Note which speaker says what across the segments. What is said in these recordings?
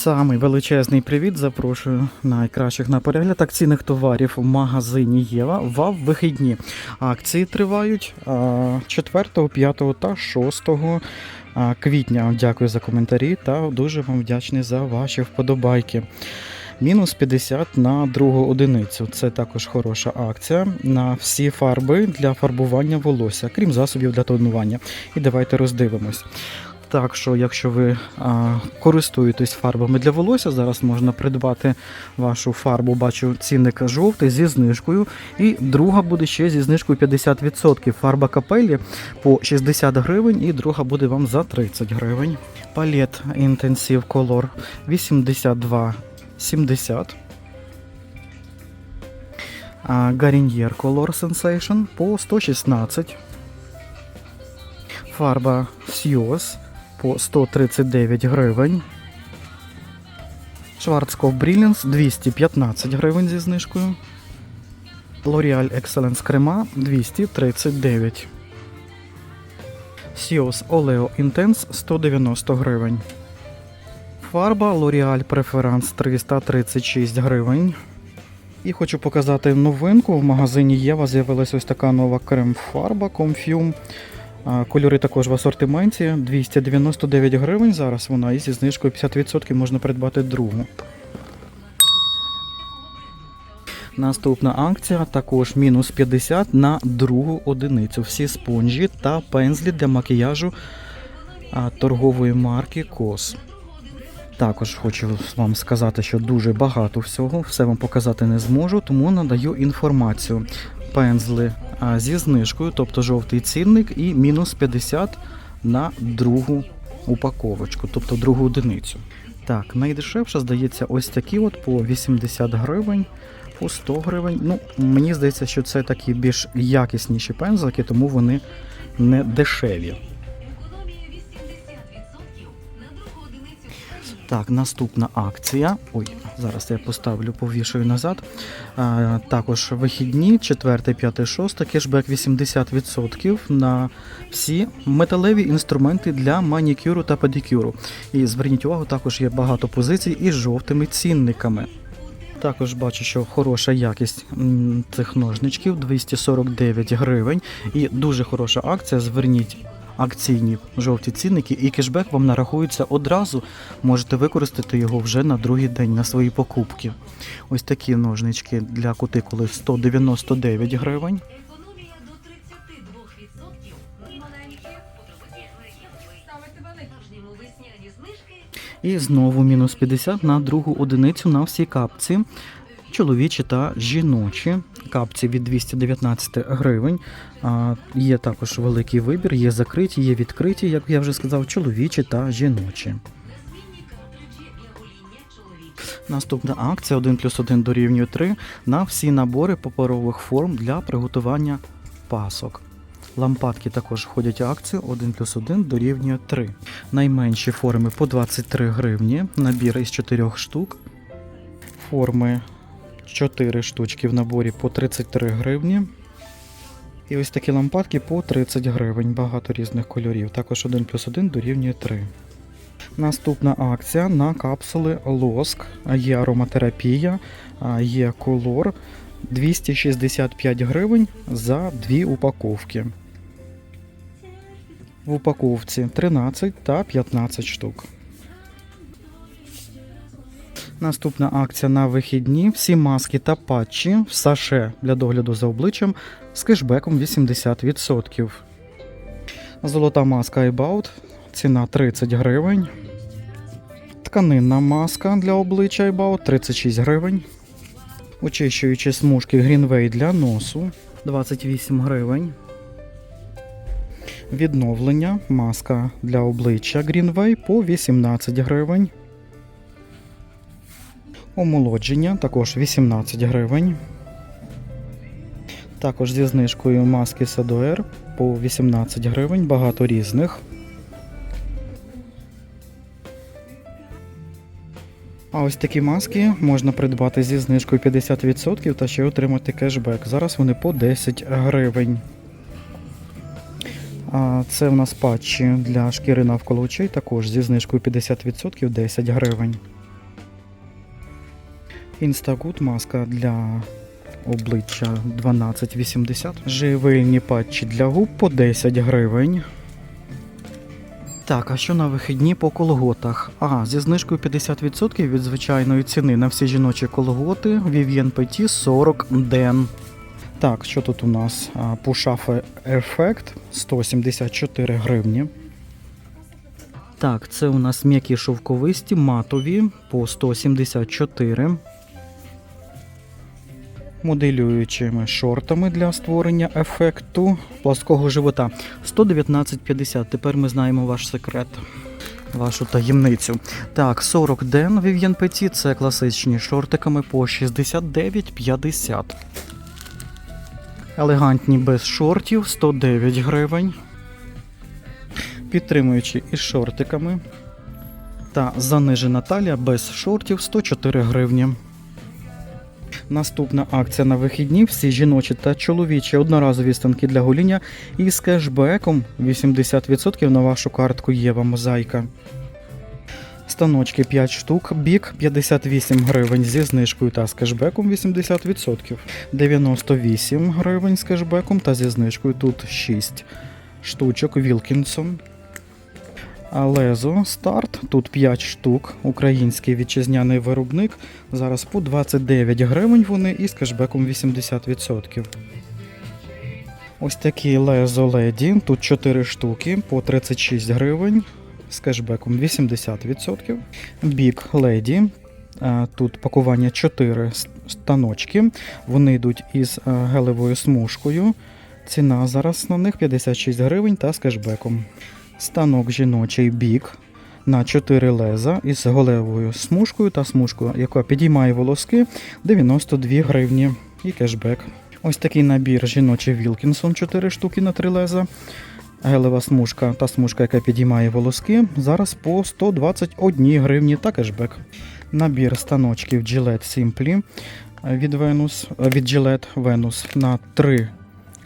Speaker 1: Самий величезний привіт. Запрошую найкращих на перегляд акційних товарів в магазині Єва в вихідні. Акції тривають 4, 5 та 6 квітня. Дякую за коментарі та дуже вам вдячний за ваші вподобайки. Мінус 50 на другу одиницю. Це також хороша акція на всі фарби для фарбування волосся, крім засобів для тонування. І давайте роздивимось. Так що, якщо ви а, користуєтесь фарбами для волосся, зараз можна придбати вашу фарбу. Бачу цінник жовтий зі знижкою. І друга буде ще зі знижкою 50%. Фарба капелі по 60 гривень, і друга буде вам за 30 гривень. Палет Intensive Color 82,70. А, Garnier Color Sensation по 116. Фарба Сьюз по 139 гривень. Schwarzkopf Brilliance 215 гривень зі знижкою. L'Oreal Excellence Crema 239. Sios Oleo Intense 190 гривень. Фарба L'Oreal Preference 336 гривень. І хочу показати новинку. В магазині Єва з'явилася ось така нова крем-фарба Comfium. Кольори також в асортименті 299 гривень. Зараз вона і зі знижкою 50% можна придбати другу. Наступна акція також мінус 50 на другу одиницю. Всі спонжі та пензлі для макіяжу торгової марки COS. Також хочу вам сказати, що дуже багато всього, все вам показати не зможу, тому надаю інформацію. Пензли зі знижкою, тобто жовтий цінник, і мінус 50 на другу упаковочку, тобто другу одиницю. Так, найдешевше здається, ось такі от по 80 гривень, по 100 гривень. Ну, мені здається, що це такі більш якісніші пензлики, тому вони не дешеві. Так, наступна акція. Ой, зараз я поставлю, повішаю назад. А, також вихідні, 4, 5, 6, кешбек 80% на всі металеві інструменти для манікюру та педикюру. І зверніть увагу, також є багато позицій із жовтими цінниками. Також бачу, що хороша якість цих ножничків 249 гривень. І дуже хороша акція. Зверніть акційні жовті цінники, і кешбек вам нарахується одразу. Можете використати його вже на другий день на свої покупки. Ось такі ножнички для кутикули 199 гривень.
Speaker 2: Економія до 32%. Маленькі ставити великішньому знижки.
Speaker 1: І знову мінус 50 на другу одиницю на всі капці. Чоловічі та жіночі капці від 219 гривень. Є також великий вибір, є закриті, є відкриті, як я вже сказав, чоловічі та жіночі. Наступна акція 1 плюс 1 дорівнює 3 на всі набори паперових форм для приготування пасок. Лампадки також входять акцію 1 плюс 1 дорівнює 3. Найменші форми по 23 гривні, набір із 4 штук. Форми 4 штучки в наборі по 33 гривні. І ось такі лампадки по 30 гривень, багато різних кольорів. Також 1 плюс 1 дорівнює 3. Наступна акція на капсули лоск. Є ароматерапія, є колор 265 гривень за дві упаковки. В упаковці 13 та 15 штук. Наступна акція на вихідні. Всі маски та патчі в саше для догляду за обличчям з кешбеком 80%. Золота маска iBout. Ціна 30 гривень. Тканинна маска для обличчя iBout 36 гривень. Очищуючі смужки Greenway для носу 28 гривень. Відновлення маска для обличчя Greenway по 18 гривень. Омолодження також 18 гривень. Також зі знижкою маски Садуер по 18 гривень, багато різних. А ось такі маски можна придбати зі знижкою 50% та ще отримати кешбек. Зараз вони по 10 гривень. А це у нас патчі для шкіри навколо очей, також зі знижкою 50% 10 гривень. Instagood маска для обличчя 12,80. Живильні патчі для губ по 10 гривень. Так, а що на вихідні по колготах? А, зі знижкою 50% від звичайної ціни на всі жіночі колготи Vivien Petit 40 ден. Так, що тут у нас? Пушафе Ефект 174 гривні. Так, це у нас м'які шовковисті матові по 174. Моделюючими шортами для створення ефекту плоского живота 119,50. Тепер ми знаємо ваш секрет, вашу таємницю. Так, 40 ден Vivienne Petit – це класичні шортиками по 69,50. Елегантні без шортів 109 гривень. Підтримуючи із шортиками. Та занижена талія без шортів 104 гривні. Наступна акція на вихідні всі жіночі та чоловічі одноразові станки для гоління із кешбеком 80% на вашу картку Єва Мозаїка. Станочки 5 штук, бік 58 гривень зі знижкою та з кешбеком 80%. 98 гривень з кешбеком та зі знижкою тут 6 штучок Вілкінсон. Лезо старт, тут 5 штук, український вітчизняний виробник. Зараз по 29 гривень вони і з кешбеком 80%. Ось такі лезо леді, тут 4 штуки по 36 гривень з кешбеком 80%. Бік леді, тут пакування 4 станочки. Вони йдуть із гелевою смужкою. Ціна зараз на них 56 гривень та з кешбеком. Станок жіночий бік на 4 леза із голевою смужкою та смужкою, яка підіймає волоски 92 гривні і кешбек. Ось такий набір жіночий Вілкінсон 4 штуки на 3 леза. Гелева смужка та смужка, яка підіймає волоски, зараз по 121 гривні та кешбек. Набір станочків Gillette Simply від Venus, від Gillette Venus на 3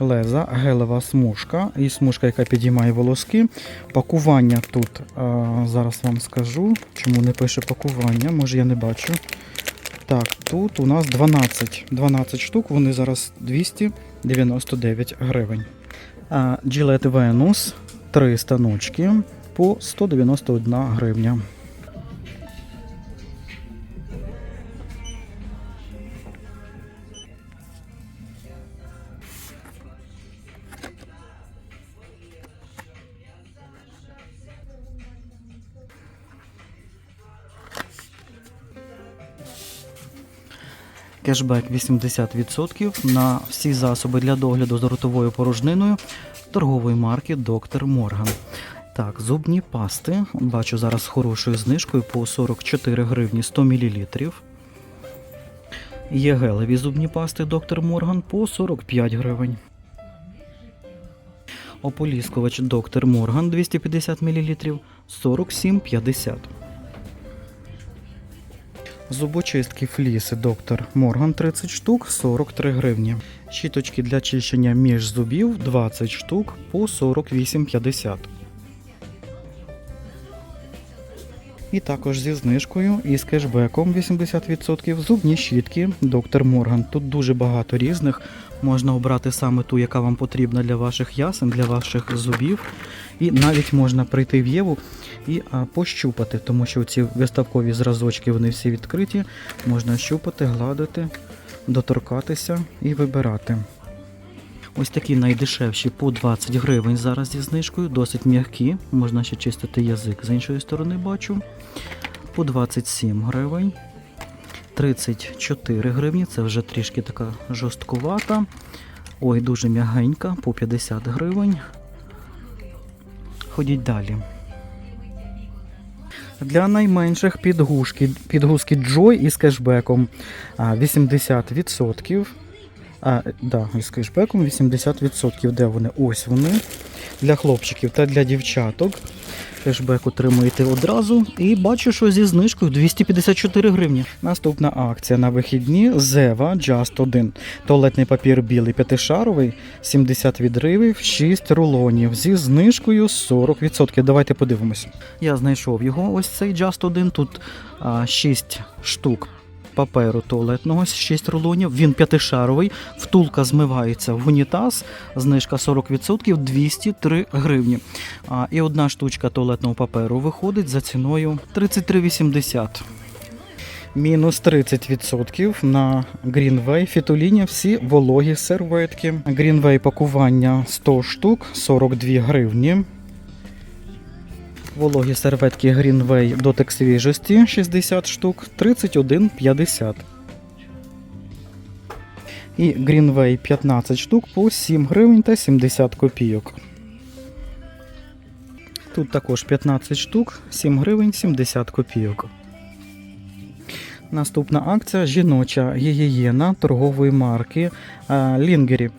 Speaker 1: леза, гелева смужка і смужка, яка підіймає волоски. Пакування тут а, зараз вам скажу, чому не пише пакування, може я не бачу. Так, тут у нас 12, 12 штук, вони зараз 299 гривень. Gillette Venus 3 станочки по 191 гривня. Кешбек 80% на всі засоби для догляду за ротовою порожниною торгової марки Доктор Морган. Так, зубні пасти. Бачу зараз з хорошою знижкою по 44 гривні 100 мл. Є гелеві зубні пасти Доктор Морган по 45 гривень. Ополіскувач Доктор Морган 250 мл 47,50. Зубочистки фліси доктор Морган 30 штук 43 гривні. Щіточки для чищення між зубів 20 штук по 48,50. І також зі знижкою і з кешбеком 80% зубні щітки доктор Морган. Тут дуже багато різних. Можна обрати саме ту, яка вам потрібна для ваших ясен, для ваших зубів. І навіть можна прийти в Єву і пощупати, тому що ці виставкові зразочки вони всі відкриті. Можна щупати, гладити, доторкатися і вибирати. Ось такі найдешевші по 20 гривень зараз зі знижкою, досить м'які. Можна ще чистити язик з іншої сторони бачу. По 27 гривень. 34 гривні, це вже трішки така жорсткувата. Ой, дуже м'ягенька, по 50 гривень. Ходіть далі. Для найменших підгузки, підгузки Joy із кешбеком 80%. А, да, із кешбеком 80%. Де вони? Ось вони. Для хлопчиків та для дівчаток. Кешбек отримуєте одразу. І бачу, що зі знижкою 254 гривні. Наступна акція на вихідні Зева Just 1. Туалетний папір білий п'ятишаровий, 70 відривів, 6 рулонів зі знижкою 40%. Давайте подивимось. Я знайшов його, ось цей Just 1. Тут а, 6 штук паперу туалетного 6 рулонів. Він п'ятишаровий. Втулка змивається в унітаз. Знижка 40% 203 гривні. А, і одна штучка туалетного паперу виходить за ціною 33,80. Мінус 30% на Greenway Фітуліні всі вологі серветки. Greenway пакування 100 штук 42 гривні. Вологі серветки Greenway дотик свіжості 60 штук 31,50. І Greenway 15 штук по 7 гривень та 70 копійок. Тут також 15 штук, 7 гривень 70 копійок. Наступна акція жіноча гігієна торгової марки Лінгері.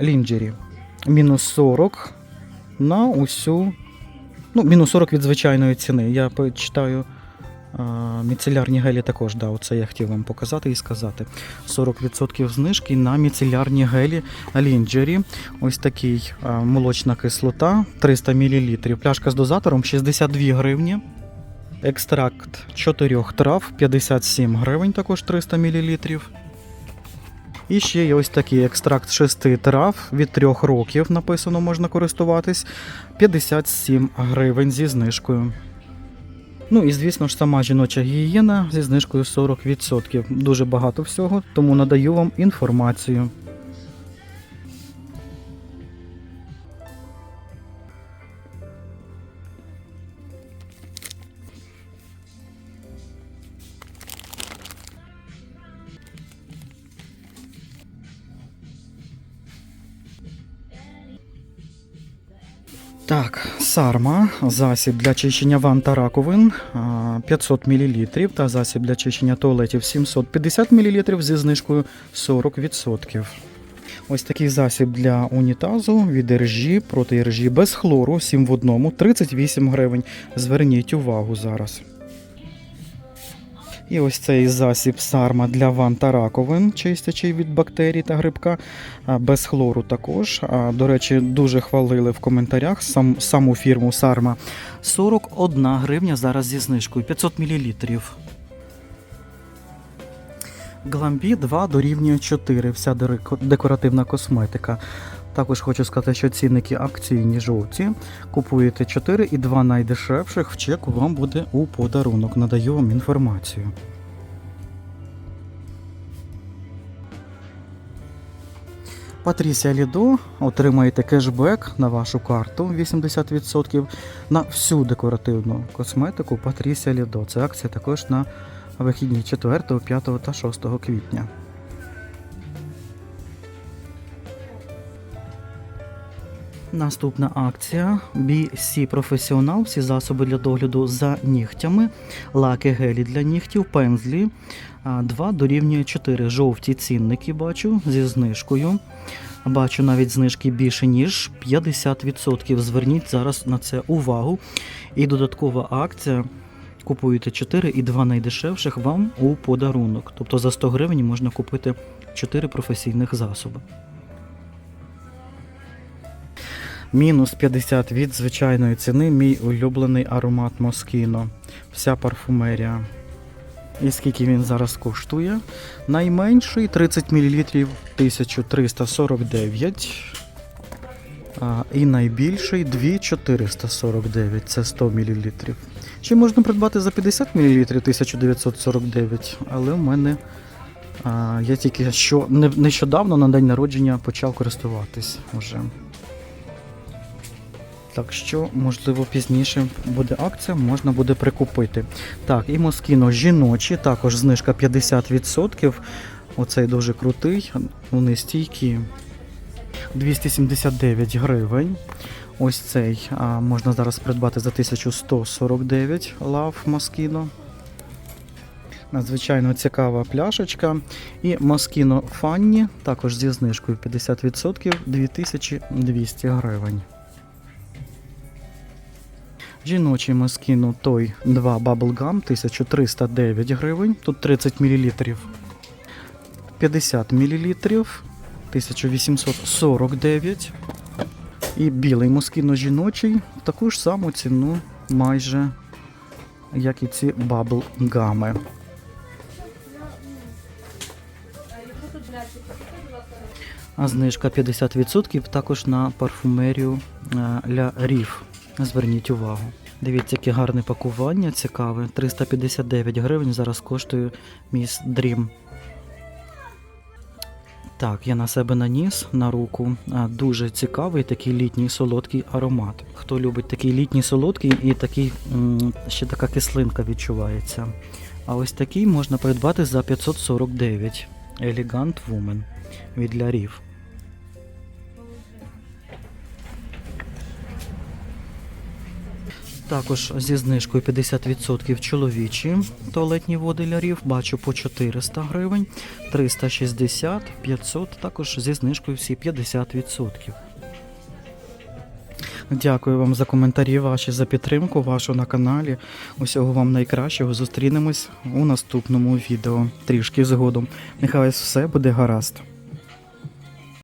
Speaker 1: Лінджері. Мінус 40 на усю. Ну, мінус 40 від звичайної ціни. Я почитаю. Міцелярні гелі також, да, оце я хотів вам показати і сказати. 40% знижки на міцелярні гелі Лінджері. Ось такий молочна кислота 300 мл. Пляшка з дозатором 62 гривні. Екстракт 4 трав 57 гривень, також 300 мл. І ще є ось такий екстракт 6 трав від 3 років написано, можна користуватись 57 гривень зі знижкою. Ну і звісно ж сама жіноча гігієна зі знижкою 40%. Дуже багато всього, тому надаю вам інформацію. Сарма, засіб для чищення ванн та раковин 500 мл та засіб для чищення туалетів 750 мл зі знижкою 40%. Ось такий засіб для унітазу від іржі проти іржі без хлору 7 в одному 38 гривень. Зверніть увагу зараз. І ось цей засіб сарма для ванн та раковин, чистячий від бактерій та грибка, без хлору також. До речі, дуже хвалили в коментарях сам, саму фірму Сарма. 41 гривня зараз зі знижкою 500 мл. Гламбі 2 дорівнює 4, вся декоративна косметика. Також хочу сказати, що цінники акційні жовті. Купуєте 4 і 2 найдешевших в чеку вам буде у подарунок. Надаю вам інформацію. Патрісія Лідо отримаєте кешбек на вашу карту 80% на всю декоративну косметику Патрісія Лідо. Це акція також на вихідні 4, 5 та 6 квітня. Наступна акція BC Професіонал. Всі засоби для догляду за нігтями, лаки гелі для нігтів, пензлі. 2 дорівнює 4 жовті цінники бачу зі знижкою. Бачу навіть знижки більше, ніж 50%. Зверніть зараз на це увагу. І додаткова акція. Купуєте 4 і 2 найдешевших вам у подарунок. Тобто за 100 гривень можна купити 4 професійних засоби. Мінус 50 від звичайної ціни мій улюблений аромат Москіно. Вся парфумерія. І скільки він зараз коштує? Найменший 30 мл 1349. А, і найбільший 2449, це 100 мл. Ще можна придбати за 50 мл 1949, але в мене а, я тільки що не- нещодавно на день народження почав користуватись уже. Так що, можливо, пізніше буде акція, можна буде прикупити. Так, і Москіно жіночі, також знижка 50%. Оцей дуже крутий, вони стійкі. 279 гривень. Ось цей а, можна зараз придбати за 1149 лав Москіно. Надзвичайно цікава пляшечка. І Москіно Фанні, також зі знижкою 50%, 2200 гривень. Жіночий Москіно той 2 Bubblegum 1309 гривень. Тут 30 мл. 50 мл 1849. І білий москіно-жіночий таку ж саму ціну майже, як і ці Бабл баблгами. А знижка 50% також на парфумерію е, для рів. Зверніть увагу. Дивіться, яке гарне пакування, цікаве. 359 гривень зараз коштує міс Дрім. Так, я на себе наніс на руку. Дуже цікавий такий літній солодкий аромат. Хто любить такий літній солодкий і такий ще така кислинка відчувається. А ось такий можна придбати за 549 Elegant Woman від Лярів. Також зі знижкою 50% чоловічі туалетні води лярів бачу по 400 гривень, 360, 500, також зі знижкою всі 50%. Дякую вам за коментарі ваші, за підтримку вашу на каналі. Усього вам найкращого. Зустрінемось у наступному відео трішки згодом. Нехай все буде гаразд.